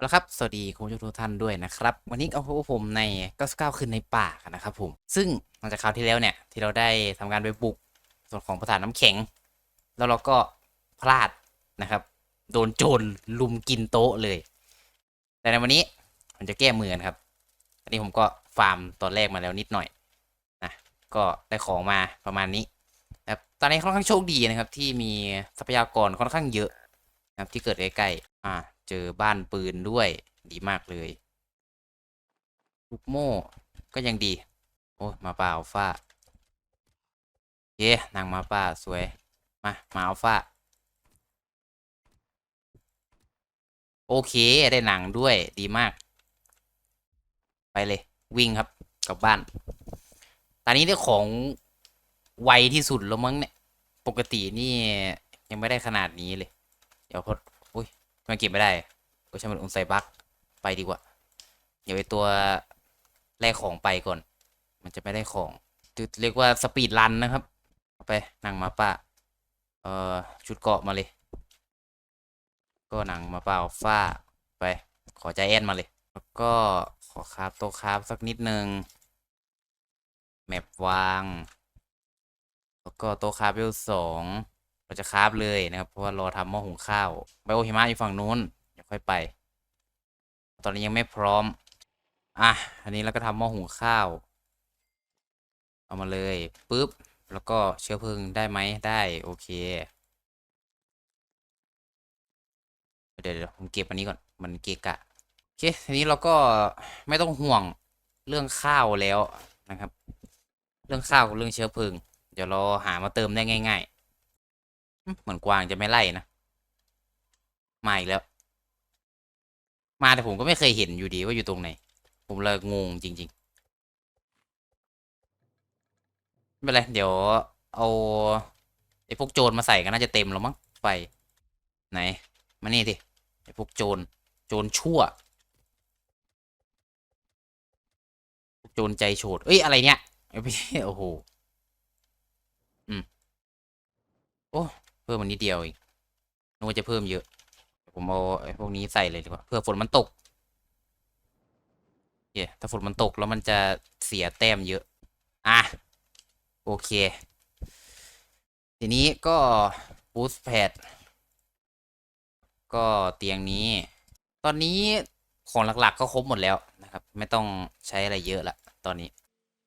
แล้วครับ สวัสดีคุณผู้ชมทุกท่านด้วยนะครับ วันนี้ก็พบกับผมใน99คืนในป่ากันนะครับผม ซึ่งหลังจากคราวที่แล้วเนี่ย ที่เราได้ทำการไปบุก ส่วนของปราสาทน้ำแข็ง แล้วเราก็พลาดนะครับ โดนโจรลุมกินโต๊ะเลย แต่ในวันนี้ผมจะแก้มือกันครับ อันนี้ผมก็ฟาร์มตอนแรกมาแล้วนิดหน่อยนะ ก็ได้ของมาประมาณนี้นะครับตอนนี้ค่อนข้างโชคดีนะครับ ที่มีทรัพยากรค่อนข้างเยอะนะครับที่เกิดใกล้ๆอ่า เจอบ้านปืนด้วยดีมากเลยลูกโม่ก็ยังดี โอ้ยมาป่าอัลฟาเย้นางมาป่าสวย มามาอัลฟาโอเค ได้หนังด้วยดีมาก ไปเลย วิ่งครับกลับบ้าน ตอนนี้ได้ของไวที่สุดแล้วมั้งเนี่ย ปกตินี่ยังไม่ได้ขนาดนี้เลย เดี๋ยวพออุ้ย มันเก็บไม่ได้ ก็ใช่มันอุนไซบักไปดีกว่าอย่าไปตัวแลกของไปก่อน มันจะไม่ได้ของเรียกว่าสปีดรันนะครับไปหนังมาป่าเอ่อชุดเกาะมาเลย ก็หนังมาป่าฟ้าไป ขอใจแอนมาเลย แล้วก็ขอคราฟโตคราฟสักนิดนึงแมปวาง แล้วก็โตคราฟเวลสอง เราจะคราฟเลยนะครับ เพราะว่ารอทำหม้อหุงข้าวไบโอหิมะอยู่ฝั่งนู้นเดี๋ยวค่อยไป ตอนนี้ยังไม่พร้อม อะ อันนี้เราก็ทำหม้อหุงข้าว เอามาเลยปุ๊บ แล้วก็เชื้อเพลิงได้ไหมได้โอเค เดี๋ยวผมเก็บอันนี้ก่อน มันเกะกะโอเคทีนี้เราก็ไม่ต้องห่วงเรื่องข้าวแล้วนะครับ เรื่องข้าวกับเรื่องเชื้อเพลิง เดี๋ยวเราหามาเติมได้ง่าย เหมือนกวางจะไม่ไล่นะ มาอีกแล้ว มาแต่ผมก็ไม่เคยเห็นอยู่ดีว่าอยู่ตรงไหน ผมเลยงงจริง ๆ ไม่เป็นไรเดี๋ยวเอาไอ้พวกโจรมาใส่ก็น่าจะเต็มแล้วมั้งไฟไหน มานี่ดิไอ้พวกโจรโจรชั่ว โจรใจโฉดเอ้ย อะไรเนี่ยเอ้ยโอ้โห อืม โอ้ พิ่มมันนิดเดียวเองนึกว่าจะเพิ่มเยอะ ผมเอาไอ้พวกนี้ใส่เลยดีกว่า เพื่อฝนมันตกเย้ถ้าฝนมันตกแล้วมันจะเสียแต้มเยอะ อะ โอเค ทีนี้ก็บูสแพดก็เตียงนี้ ตอนนี้ของหลักๆก็ครบหมดแล้วนะครับ ไม่ต้องใช้อะไรเยอะละตอนนี้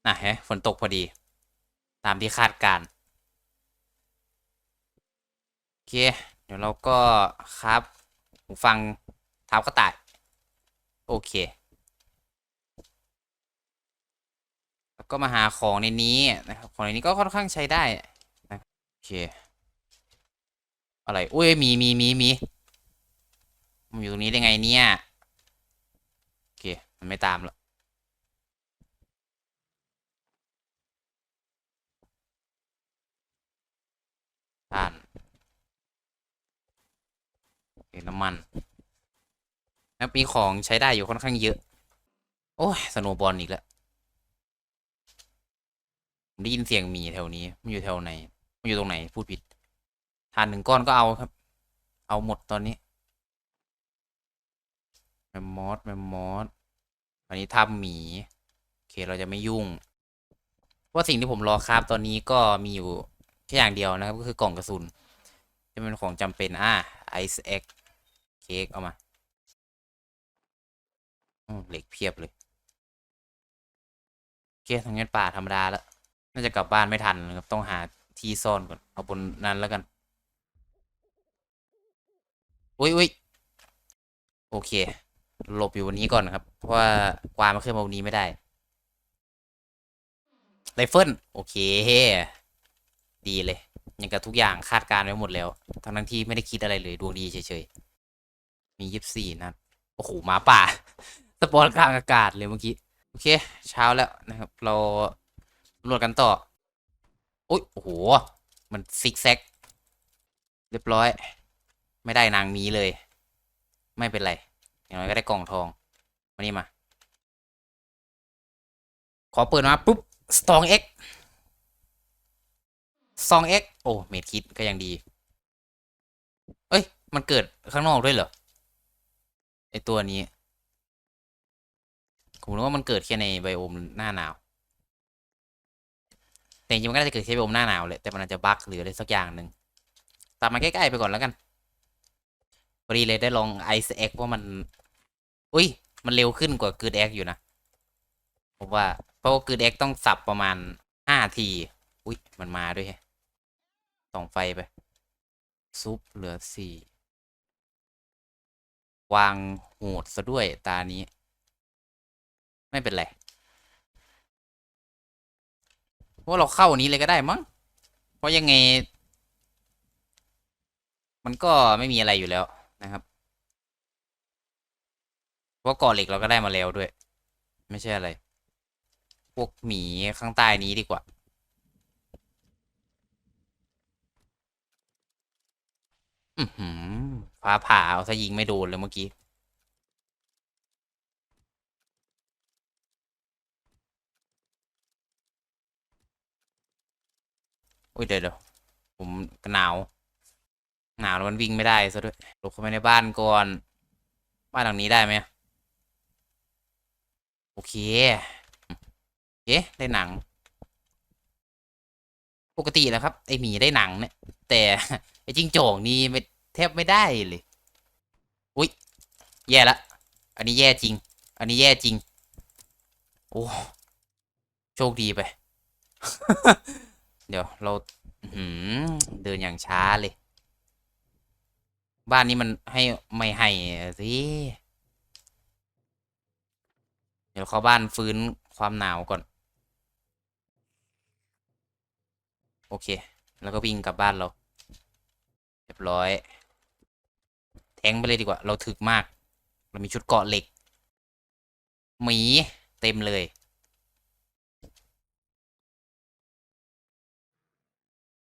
น่ะฮะฝนตกพอดี ตามที่คาดการณ์โอ เค เดี๋ยวเราก็ครับหูฟังเท้ากระต่าย โอเค แล้วก็มาหาของในนี้นะครับ ของในนี้ก็ค่อนข้างใช้ได้นะโอเค อะไรอุ้ยมีมีมีมีมันอยู่ตรงนี้ได้ไงเนี่ย โอเค มันไม่ตามแล้วท่าน น้ำมันแล้วมีของใช้ได้อยู่ค่อนข้างเยอะ โอ้ยสโนบอลอีกแล้วผมได้ยินเสียงหมีแถวนี้ มันอยู่แถวไหน มันอยู่ตรงไหน พูดผิดทานหนึ่งก้อนก็เอาครับ เอาหมดตอนนี้แมมมอสแมมมอสอันนี้ทำหมีโอเคเราจะไม่ยุ่ง ว่าสิ่งที่ผมรอคราบตอนนี้ก็มีอยู่แค่อย่างเดียวนะครับ ก็คือกล่องกระสุนจะเป็นของจำเป็นอ่าไอซ์เอ็ก เค้กเอามาเหล็กเพียบเลยเคทางนี้ป่าธรรมดาแล้ว น่าจะกลับบ้านไม่ทันครับต้องหาที่ซ่อนก่อน เอาบนนั้นแล้วกัน อุ้ยอุ้ยโอเค หลบอยู่วันนี้ก่อนครับ เพราะว่ากวางมันขึ้นมาวันนี้ไม่ได้ไรเฟิลโอเค ดีเลย ยังกับทุกอย่างคาดการณ์ไว้หมดแล้ว ทั้งทั้งที่ไม่ได้คิดอะไรเลยดวงดีเฉยๆ มียี่สิบสี่นัด โอ้โหหมาป่า สปอนกลางอากาศเลยเมื่อกี้ โอเค เช้าแล้วนะครับ เราตำรวจกันต่อ โอ้ย โอ้โห มันซิกแซก เรียบร้อย ไม่ได้นางมีเลย ไม่เป็นไร อย่างน้อยก็ได้กล่องทองมานี่มา ขอเปิดมาปุ๊บสตองเอ็กซองเอ็กโอ้ เมดคิดก็ยังดี เอ้ย มันเกิดข้างนอกด้วยเหรอ ไอตัวนี้ผมรู้ว่ามันเกิดแค่ในไบโอมหน้าหนาว แต่จริงมันก็น่าจะเกิดแค่ไบโอมหน้าหนาวแหละแต่มันอาจจะบั๊กหรืออะไรสักอย่างหนึ่งตามมาใกล้ๆไปก่อนแล้วกันพอดีเลยได้ลองไอซ์เอ็กว่ามัน อุ้ย มันเร็วขึ้นกว่ากืดเอ็กอยู่นะผมว่าเพราะว่ากืดเอ็กต้องสับประมาณห้าที อุ้ยมันมาด้วยส่องไฟไป ซุปเหลือสี่ วางโหดซะด้วยตานี้ ไม่เป็นไรว่าเราเข้าอันนี้เลยก็ได้มั้ง เพราะยังไง มันก็ไม่มีอะไรอยู่แล้วนะครับเพราะกาะเหล็กเราก็ได้มาแล้วด้วย ไม่ใช่อะไร พวกหมีข้างใต้นี้ดีกว่า อือหือฟ้าผ่าเอาซะยิงไม่โดนเลยเมื่อกี้ อุ้ยเดี๋ยวเดี๋ยวผมหนาว หนาวแล้วมันวิ่งไม่ได้ซะด้วยหลบเข้าไปในบ้านก่อน บ้านหลังนี้ได้ไหมโอเคเอ๊ะได้หนัง ปกติแล้วครับ ไอหมีได้หนังเนี่ย แต่ ไอจิ้งจอกนี่ไม่แทบไม่ได้เลย อุ้ยแย่ละ อันนี้แย่จริง อันนี้แย่จริง โอ้โชคดีไป เดี๋ยวเราหือเดินอย่างช้าเลย บ้านนี้มันให้ไม่ให้สิเดี๋ยวเข้าบ้านฟื้นความหนาวก่อน โอเค แล้วก็วิ่งกลับบ้านเรา ร้อย แทงไปเลยดีกว่า เราถึกมาก เรามีชุดเกาะเหล็ก หมีเต็มเลย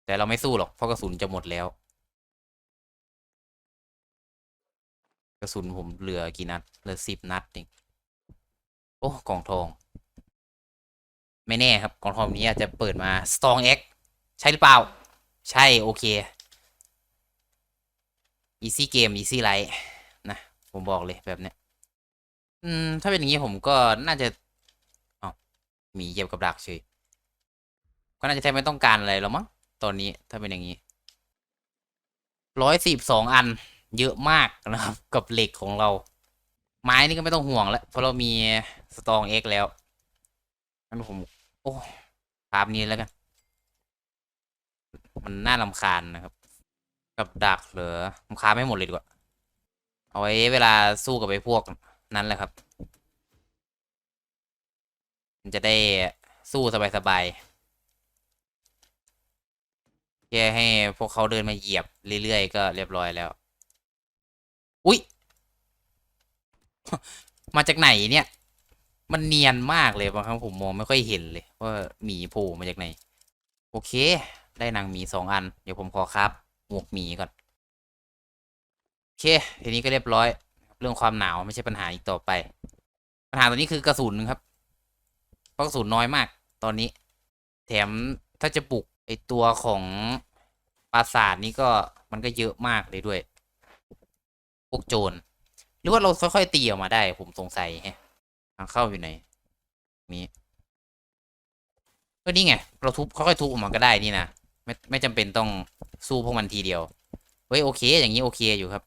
แต่เราไม่สู้หรอกเพราะกระสุนจะหมดแล้ว กระสุนผมเหลือกี่นัดเหลือสิบนัดเองโอ้กล่องทอง ไม่แน่ครับกล่องทองนี้อาจจะเปิดมา Strong X ใช่หรือเปล่า ใช่โอเค Easy Game Easy Life นะผมบอกเลยแบบเนี้ยอืม ถ้าเป็นอย่างนี้ผมก็น่าจะอ๋อมีเหยียบกับดักเฉยก็น่าจะแทบไม่ต้องการอะไรแล้วมั้งตอนนี้ถ้าเป็นอย่างนี้ร้อยสิบสองอัน เยอะมากนะครับ กับเหล็กของเรา ไม้นี่ก็ไม่ต้องห่วงแล้วเพราะเรามีสตองเอ็กแล้วงั้นผม โอ้ภาพนี้แล้วกัน มันน่าลำคาญนะครับ กับดักเหลือลำคาไม่หมดเลยดีกว่า เอาไว้เวลาสู้กับไอ้พวกนั้นแหละครับมันจะได้สู้สบายๆแค่ให้พวกเขาเดินมาเหยียบเรื่อยๆก็เรียบร้อยแล้ว อุ๊ย มาจากไหนเนี่ย มันเนียนมากเลยบางครั้งผมมองไม่ค่อยเห็นเลย ว่าหมีโผล่มาจากไหน โอเค ได้นังหมีสองอัน เดี๋ยวผมขอครับ หมวกหมีก่อน โอเค ทีนี้ก็เรียบร้อย เรื่องความหนาวไม่ใช่ปัญหาอีกต่อไป ปัญหาตอนนี้คือกระสุนครับ เพราะกระสุนน้อยมาก ตอนนี้ แถมถ้าจะปลุกไอตัวของปราสาทนี้ก็มันก็เยอะมากเลยด้วย พวกโจร หรือว่าเราค่อยๆตีออกมาได้ ผมสงสัยแฮะทางเข้าอยู่ไหนนี้ก็นี่ไง เราทุบค่อยๆทุบออกมาก็ได้นี่นะ ไม่ไม่จำเป็นต้องสู้พวกมันทีเดียว เฮ้ยโอเค อย่างนี้โอเคอยู่ครับ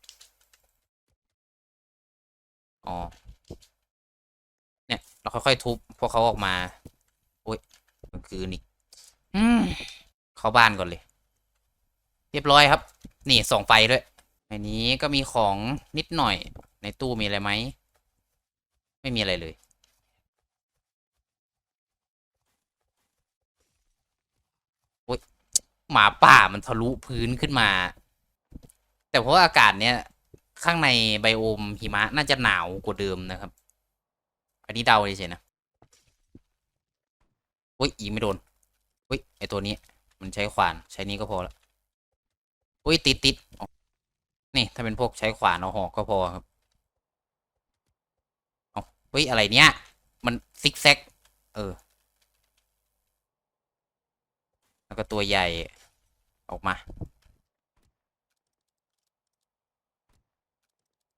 อ๋อ เนี่ย เราค่อยๆทุบพวกเขาออกมาโอ้ยมันคือนี่อืมเข้าบ้านก่อนเลย เรียบร้อยครับ นี่ส่องไฟด้วยในนี้ก็มีของนิดหน่อยในตู้มีอะไรไหม ไม่มีอะไรเลย โอ๊ย หมาป่ามันทะลุพื้นขึ้นมา แต่เพราะอากาศเนี้ยข้างในไบโอมหิมะน่าจะหนาวกว่าเดิมนะครับ อันนี้เดาเฉยๆนะอุ้ยยิงไม่โดนอุ้ยไอตัวนี้ มันใช้ขวานใช้นี้ก็พอละอุ้ยติดติดนี่ ถ้าเป็นพวกใช้ขวานเอาหอกก็พอครับเอาเฮ้ยอะไรเนี้ยมันซิกแซก เออ แล้วก็ตัวใหญ่ ออกมา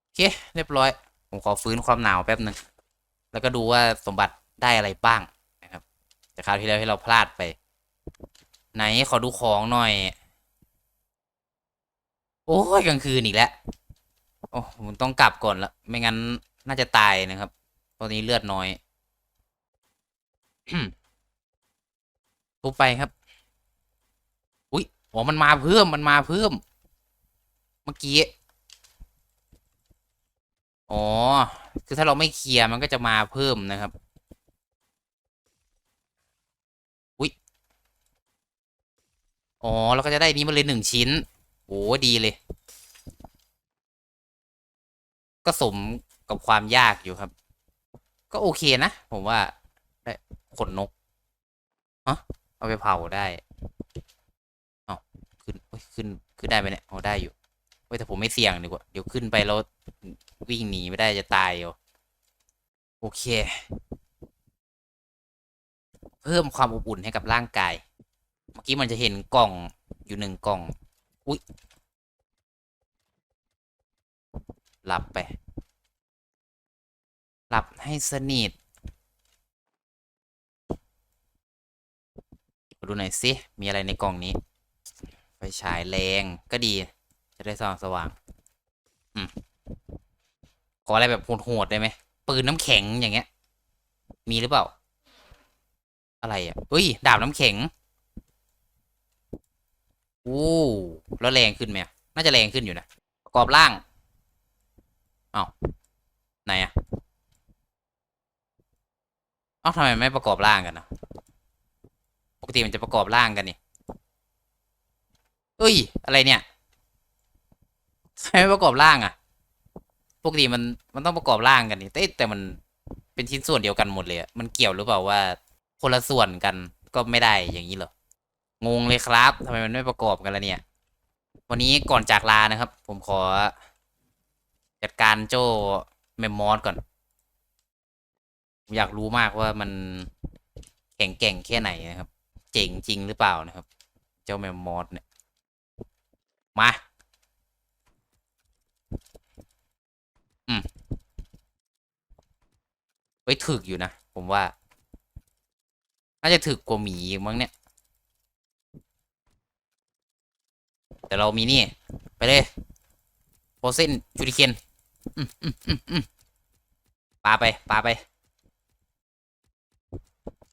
โอเค เรียบร้อย ผมขอฟื้นความหนาวแป๊บหนึ่ง แล้วก็ดูว่าสมบัติได้อะไรบ้างนะครับ จากคราวที่แล้วที่เราพลาดไป ไหนขอดูของหน่อย โอ้ยกลางคืนอีกแล้ว โอ้ผมต้องกลับก่อนละ ไม่งั้นน่าจะตายนะครับ ตอนนี้เลือดน้อยทุบไปครับ อุ้ยอ๋อมันมาเพิ่มมันมาเพิ่ม เมื่อกี้ อ๋อ คือถ้าเราไม่เคลียร์มันก็จะมาเพิ่มนะครับ อุ้ย อ๋อเราก็จะได้นี้มาเลยหนึ่งชิ้น โอ้ดีเลย ก็สมกับความยากอยู่ครับ ก็โอเคนะ ผมว่าได้ขนนกเอะเอาไปเผาได้ ขึ้นขึ้นได้ไหมเนี่ยเอาได้อยู่เฮ้ยแต่ผมไม่เสี่ยงดีกว่าเดี๋ยวขึ้นไปแล้ววิ่งหนีไม่ได้จะตายอยู่โอเค เพิ่มความอบอุ่นให้กับร่างกาย เมื่อกี้มันจะเห็นกล่องอยู่หนึ่งกล่อง อุ้ยหลับไป หลับให้สนิทดูหน่อยสิ มีอะไรในกล่องนี้ ไฟฉายแรงก็ดี จะได้สว่างสว่าง อืม ขออะไรแบบโหดๆได้ไหม ปืนน้ำแข็งอย่างเงี้ย มีหรือเปล่า อะไรอะเฮ้ย ดาบน้ำแข็งโอ้แล้วแรงขึ้นไหมน่าจะแรงขึ้นอยู่นะประกอบร่างอ้าวไหนอะเอ้าทำไมไม่ประกอบร่างกันนะปกติมันจะประกอบร่างกันนี่ เอ้ย อะไรเนี่ยทำไมไม่ประกอบร่างอะปกติมันมันต้องประกอบร่างกันนี่แต่แต่มันเป็นชิ้นส่วนเดียวกันหมดเลยอะมันเกี่ยวหรือเปล่าว่า คนละส่วนกันก็ไม่ได้อย่างนี้เหรอ งงเลยครับทำไมมันไม่ประกอบกันล่ะเนี่ย วันนี้ก่อนจากลานะครับ ผมขอ จัดการโจ้เมมมอสก่อน อยากรู้มากว่ามันแข็งแกร่งแค่ไหนนะครับ เจ๋งจริงหรือเปล่านะครับ เจ้าเมมมอสเนี่ย มา อืมไว้ถึกอยู่นะ ผมว่า น่าจะถึกกว่าหมีอีกมั้งเนี่ย แต่เรามีนี่ ไปเลยโพเซนจูริเคนอืมอืมอืมอืมปาไปปาไป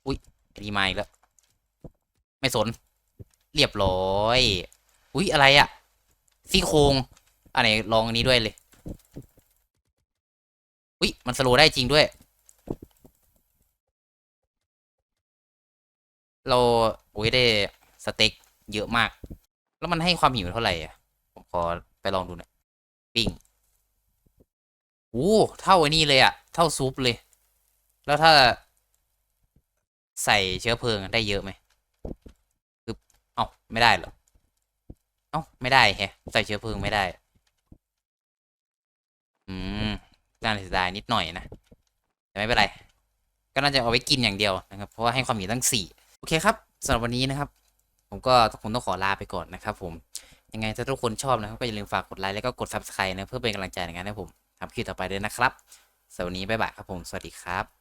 อุ้ยนี่มาอีกแล้ว ไม่สน เรียบร้อย อุ้ยอะไรอะ ซี่โครงอันไหนลองอันนี้ด้วยเลยอุ้ยมันสโลได้จริงด้วย เราโอ้ยได้สเต็กเยอะมาก แล้วมันให้ความหิวเท่าไหร่อะ ผมขอไปลองดูหน่อยปิ้งโอ้เท่าไอ้นี่เลยอะ เท่าซุปเลย แล้วถ้าใส่เชื้อเพลิงได้เยอะไหมคือเอ้าไม่ได้เหรอ เอ้าไม่ได้แฮะใส่เชื้อเพลิงไม่ได้ อืมน่าเสียดายนิดหน่อยนะ แต่ไม่เป็นไร ก็น่าจะเอาไว้กินอย่างเดียวนะครับ เพราะว่าให้ความหิวตั้งสี่โอเคครับสำหรับวันนี้นะครับ ผมก็คงต้องขอลาไปก่อนนะครับ ผม ยังไงถ้าทุกคนชอบนะครับก็อย่าลืมฝากกดไลค์แล้วก็กด subscribe นะเพื่อเป็นกำลังใจในการให้ผมทำคลิปต่อไปด้วยนะครับสำหรับวันนี้บ๊ายบายครับผม สวัสดีครับ